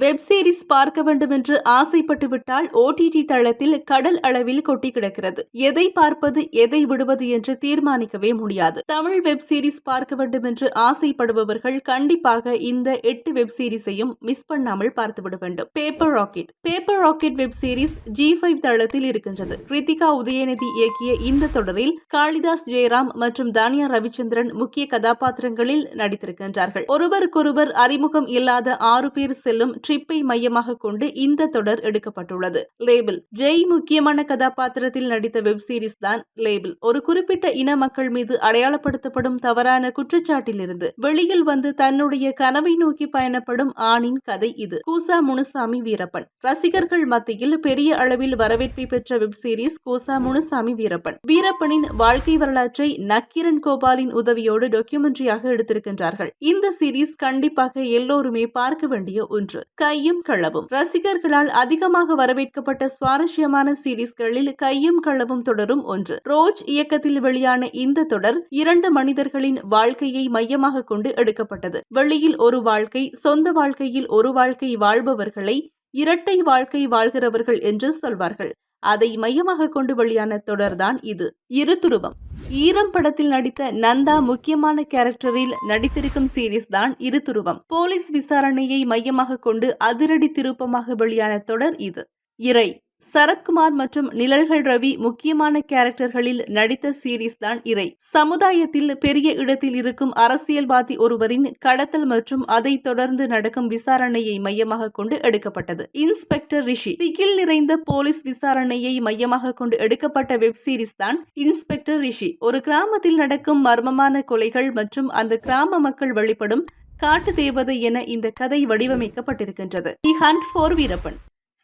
Web series பார்க்க வேண்டும் என்று ஆசைப்பட்டு விட்டால் ஓடிடி தளத்தில் கடல் அளவில் கொட்டி கிடக்கிறது. எதை பார்ப்பது எதை விடுவது என்று தீர்மானிக்கவே முடியாது. தமிழ் வெப் சீரிஸ் பார்க்க வேண்டும் என்று ஆசைப்படுபவர்கள் கண்டிப்பாக இந்த எட்டு வெப் சீரிஸையும் மிஸ் பண்ணாமல் பார்த்துவிட வேண்டும். Paper rocket paper rocket web series Zee five தளத்தில் இருக்கின்றது. கிருத்திகா உதயநிதி இயக்கிய இந்த தொடரில் காளிதாஸ் ஜெயராம் மற்றும் தானியா ரவிச்சந்திரன் முக்கிய கதாபாத்திரங்களில் நடித்திருக்கின்றார்கள். ஒருவருக்கொருவர் அறிமுகம் இல்லாத ஆறு பேர் செல்லும் ட்ரிப்பை மையமாக கொண்டு இந்த தொடர் எடுக்கப்பட்டுள்ளது. லேபிள். ஜெய் முக்கியமான கதாபாத்திரத்தில் நடித்த வெப் சீரிஸ் தான் லேபிள். ஒரு குறிப்பிட்ட இன மக்கள் மீது அடையாளப்படுத்தப்படும் தவறான குற்றச்சாட்டிலிருந்து வெளியில் வந்து தன்னுடைய கனவை நோக்கி பயணப்படும் ஆணின் கதை இது. கூசா முனுசாமி வீரப்பன். ரசிகர்கள் மத்தியில் பெரிய அளவில் வரவேற்பை பெற்ற வெப் சீரிஸ் கூசா முனுசாமி வீரப்பன். வீரப்பனின் வாழ்க்கை வரலாற்றை நக்கீரன் கோபாலின் உதவியோடு டாக்குமெண்ட்ரியாக எடுத்திருக்கின்றார்கள். இந்த சீரிஸ் கண்டிப்பாக எல்லோருமே பார்க்க வேண்டிய ஒன்று. கையும் களவும் ரசிகர்களால் அதிகமாக வரவேற்கப்பட்ட சுவாரஸ்யமான சீரீஸ்களில் கையும் களவும் தொடரும் ஒன்று. ரோஜ் இயக்கத்தில் வெளியான இந்த தொடர் இரண்டு மனிதர்களின் வாழ்க்கையை மையமாக கொண்டு எடுக்கப்பட்டது. வெளியில் ஒரு வாழ்க்கை சொந்த வாழ்க்கையில் ஒரு வாழ்க்கை வாழ்பவர்களை இரட்டை வாழ்க்கை வாழ்கிறவர்கள் என்று சொல்வார்கள். அதை மையமாக கொண்டு வெளியான தொடர்தான் இது. இரு துருவம். ஈரம் படத்தில் நடித்த நந்தா முக்கியமான கேரக்டரில் நடித்திருக்கும் சீரீஸ் தான் இரு துருவம். போலீஸ் விசாரணையை மையமாக கொண்டு அதிரடி திருப்பமாக வெளியான தொடர் இது. இறை சரத்குமார் மற்றும் நிழல்கள் ரவி முக்கியமான கேரக்டர்களில் நடித்த சீரீஸ் தான் இறை. சமுதாயத்தில் பெரிய இடத்தில் இருக்கும் அரசியல்வாதி ஒருவரின் கடத்தல் மற்றும் அதை தொடர்ந்து நடக்கும் விசாரணையை மையமாக கொண்டு எடுக்கப்பட்டது. இன்ஸ்பெக்டர் ரிஷி. திகில் நிறைந்த போலீஸ் விசாரணையை மையமாக கொண்டு எடுக்கப்பட்ட வெப் சீரிஸ் தான் இன்ஸ்பெக்டர் ரிஷி. ஒரு கிராமத்தில் நடக்கும் மர்மமான கொலைகள் மற்றும் அந்த கிராம மக்கள் வழிபடும் காட்டு தேவதை என இந்த கதை வடிவமைக்கப்பட்டிருக்கின்றது. The hunt for Veerappan.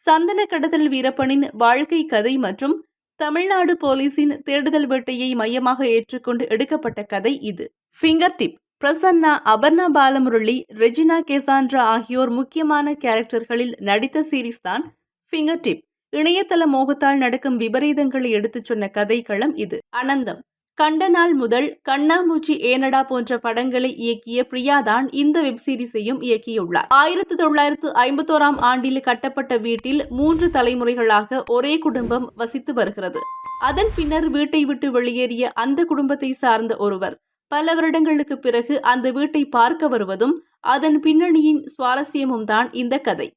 சந்தன கடத்தல் வீரப்பனின் வாழ்க்கை கதை மற்றும் தமிழ்நாடு போலீசின் தேடுதல் வேட்டையை மையமாக ஏற்றுக்கொண்டு எடுக்கப்பட்ட கதை இது. ஃபிங்கர் டிப் பிரசன்னா அபர்ணா பாலமுரளி ரெஜினா கேசாண்ட்ரா ஆகியோர் முக்கியமான கேரக்டர்களில் நடித்த சீரீஸ் தான் ஃபிங்கர் டிப் இணையதள மோகத்தால் நடக்கும் விபரீதங்களை எடுத்துச் சொன்ன கதைக்களம் இது. அனந்தம். கண்ட நாள் முதல் கண்ணாமூச்சி ஏனடா போன்ற படங்களை இயக்கிய பிரியா தான் இந்த வெப் சீரிஸையும் இயக்கியுள்ளார். ஆயிரத்தி தொள்ளாயிரத்து ஐம்பத்தோராம் ஆண்டில் கட்டப்பட்ட வீட்டில் மூன்று தலைமுறைகளாக ஒரே குடும்பம் வசித்து வருகிறது. அதன் பின்னர் வீட்டை விட்டு வெளியேறிய அந்த குடும்பத்தை சார்ந்த ஒருவர். பல வருடங்களுக்கு பிறகு அந்த வீட்டை பார்க்க வருவதும் அதன் பின்னணியின் சுவாரஸ்யமும் தான் இந்த கதை.